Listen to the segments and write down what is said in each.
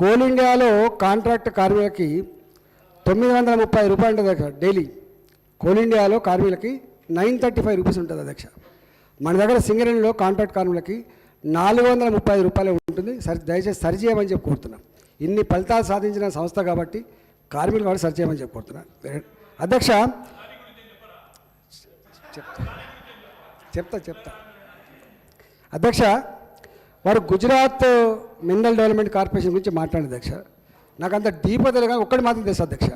Coal ఇండియాలో contract కార్మికులకి తొమ్మిది వందల ముప్పై రూపాయలు ఉంటుంది అధ్యక్ష డైలీ. కోల్ ఇండియాలో కార్మికులకి నైన్ థర్టీ ఫైవ్ రూపీస్ ఉంటుంది అధ్యక్ష. మన దగ్గర సింగరేణిలో కాంట్రాక్ట్ కార్మికులకి నాలుగు వందల ముప్పై రూపాయలు ఉంటుంది. సరి దయచేసి సరి చేయమని చెప్పి కోరుతున్నాం. ఇన్ని ఫలితాలు సాధించిన సంస్థ కాబట్టి కార్మికులు కాబట్టి సరి చేయమని చెప్పి కోరుతున్నాను అధ్యక్ష చెప్తా చెప్తా చెప్తా. అధ్యక్ష వారు గుజరాత్ మినరల్ డెవలప్మెంట్ కార్పొరేషన్ గురించి మాట్లాడింది అధ్యక్ష. నాకు అంత డీప్ తెలియగా ఒక్కటి మాత్రం తెలుసు అధ్యక్ష.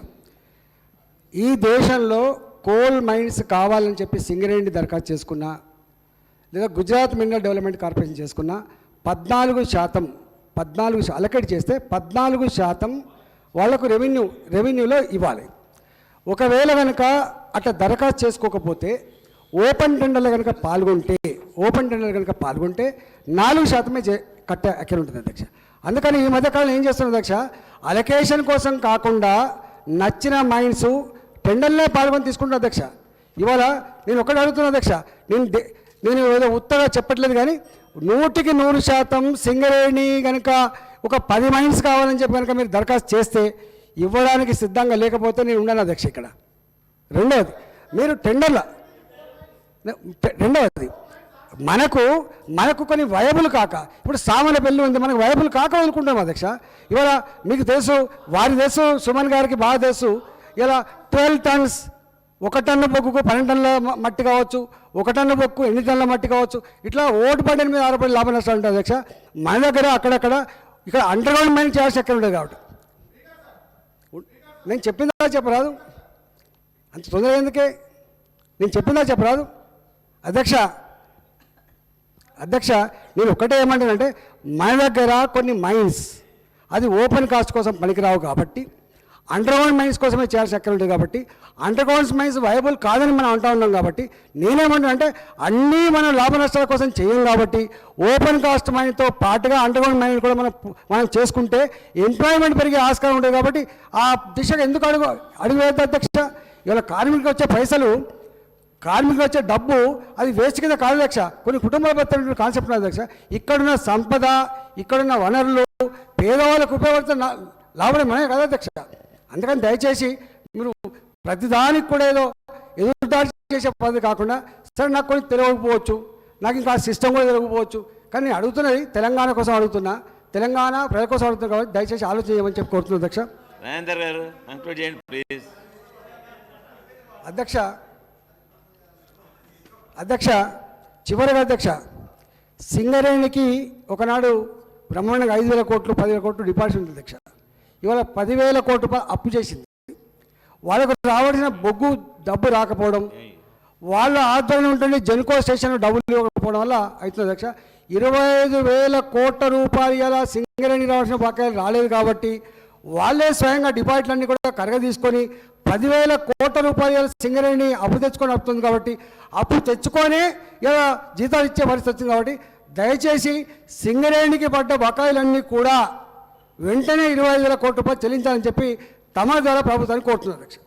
ఈ దేశంలో కోల్ మైన్స్ కావాలని చెప్పి సింగరేణి దరఖాస్తు చేసుకున్నా లేదా గుజరాత్ మినరల్ డెవలప్మెంట్ కార్పొరేషన్ చేసుకున్న పద్నాలుగు శాతం పద్నాలుగు అలకేట్ చేస్తే పద్నాలుగు శాతం వాళ్ళకు రెవెన్యూ రెవెన్యూలో ఇవ్వాలి. ఒకవేళ కనుక అట్లా దరఖాస్తు చేసుకోకపోతే ఓపెన్ టెండర్లో కనుక పాల్గొంటే ఓపెన్ టెండర్లో కనుక పాల్గొంటే నాలుగు శాతమే చే అక్కడ ఉంటుంది అధ్యక్ష. అందుకని ఈ మధ్యకాలం ఏం చేస్తున్నారు అధ్యక్ష? అలొకేషన్ కోసం కాకుండా నచ్చిన మైండ్స్ టెండర్లే పాల్గొని తీసుకుంటున్నా అధ్యక్ష. ఇవాళ నేను ఒకటి అడుగుతున్నా అధ్యక్ష నేను నేను ఏదో ఉత్తగా చెప్పట్లేదు కానీ నూటికి నూరు శాతం సింగరేణి కనుక ఒక పది మైండ్స్ కావాలని చెప్పి కనుక మీరు దరఖాస్తు చేస్తే ఇవ్వడానికి సిద్ధంగా లేకపోతే నేను ఉండను అధ్యక్ష ఇక్కడ. రెండవది మీరు టెండర్ల రెండవది మనకు మనకు కొన్ని వయబుల్ కాక ఇప్పుడు సామాన్య పెళ్ళి ఉంది మనకు వయబుల్ కాక అనుకుంటాం అధ్యక్ష. ఇవాళ మీకు తెలుసు వారి తెలుసు సుమన్ గారికి బాగా తెలుసు. ఇలా ట్వెల్వ్ టన్స్ ఒక టన్ను బొగ్గుకు పన్నెండు టన్నుల మట్టి కావచ్చు ఒక టన్ను బొక్కు ఎన్ని టన్నుల మట్టి కావచ్చు ఇట్లా ఓటు పడిన మీద ఆధారపడి లాభ నష్టాలు ఉంటాయి అధ్యక్ష. మన దగ్గర అక్కడక్కడ ఇక్కడ అండర్ గ్రౌండ్ మైన్ చేయాల్సి ఎక్కడ ఉండదు కాబట్టి. నేను చెప్పిందా చెప్పరాదు? అంత తొందరగా ఎందుకే? నేను చెప్పిందా చెప్పరాదు? అధ్యక్ష అధ్యక్ష నేను ఒక్కటే ఏమంటానంటే మన దగ్గర కొన్ని మైన్స్ అది ఓపెన్ కాస్ట్ కోసం పనికిరావు కాబట్టి అండర్గ్రౌండ్ మైన్స్ కోసమే చేయాల్సిన అక్కడ ఉంటుంది కాబట్టి అండర్గ్రౌండ్ మైన్స్ వైబుల్ కాదని మనం అంటూ ఉన్నాం కాబట్టి నేనేమంటానంటే అన్నీ మనం లాభ నష్టాల కోసం చేయం కాబట్టి ఓపెన్ కాస్ట్ మైన్తో పాటుగా అండర్గ్రౌండ్ మైన్ కూడా మనం మనం చేసుకుంటే ఎంప్లాయ్మెంట్ పెరిగే ఆస్కారం ఉంటుంది కాబట్టి ఆ దిశగా ఎందుకు అడుగు అడుగు వేద్దాం అధ్యక్ష? ఇవాళ కార్మికులకు వచ్చే పైసలు కార్మికులు వచ్చే డబ్బు అది వేస్ట్ కింద కాదు అధ్యక్ష. కొన్ని కుటుంబాల బతున్న కాన్సెప్ట్ ఉన్నది అధ్యక్ష. ఇక్కడున్న సంపద ఇక్కడున్న వనరులు పేదవాళ్ళకు ఉపయోగపడుతున్న లాభం మనమే కదా అధ్యక్ష. అందుకని దయచేసి మీరు ప్రతిదానికి కూడా ఏదో ఎదురుదాడి చేసే పద్ధతి కాకుండా సరే నాకు కొన్ని తెలియకపోవచ్చు నాకు ఇంకా సిస్టమ్ కూడా తెలియకపోవచ్చు కానీ నేను అడుగుతున్నది తెలంగాణ కోసం అడుగుతున్నా. తెలంగాణ ప్రజల కోసం అడుగుతున్నా కాబట్టి దయచేసి ఆలోచన చేయమని చెప్పి కోరుతున్నాను అధ్యక్ష. గారు చేయండి ప్లీజ్ అధ్యక్ష అధ్యక్ష చివరిగా అధ్యక్ష సింగరేణికి ఒకనాడు బ్రహ్మాండంగా ఐదు వేల కోట్లు పదివేల కోట్లు డిపాజిట్ ఉంది అధ్యక్ష. ఇవాళ పదివేల కోట్ల రూపాయలు అప్పు చేసింది. వాళ్ళకు రావాల్సిన బొగ్గు డబ్బు రాకపోవడం వాళ్ళ ఆధ్వర్యంలో ఉంటుంది జెన్కో స్టేషన్ డబ్బులు ఇవ్వకపోవడం వల్ల అవుతుంది అధ్యక్ష. ఇరవై ఐదు వేల కోట్ల రూపాయలు ఇలా సింగరేణి రావాల్సిన బకాయిలు రాలేదు కాబట్టి వాళ్ళే స్వయంగా డిపాజిట్లన్నీ కూడా కరగ తీసుకొని పదివేల కోట్ల రూపాయలు సింగరేణి అప్పు తెచ్చుకొని వస్తుంది కాబట్టి అప్పు తెచ్చుకొని ఇలా జీతాలు ఇచ్చే పరిస్థితి వచ్చింది కాబట్టి దయచేసి సింగరేణికి పడ్డ బకాయిలన్నీ కూడా వెంటనే ఇరవై ఐదు వేల కోట్ల రూపాయలు చెల్లించాలని చెప్పి తమ ద్వారా ప్రభుత్వాన్ని కోరుతున్నారు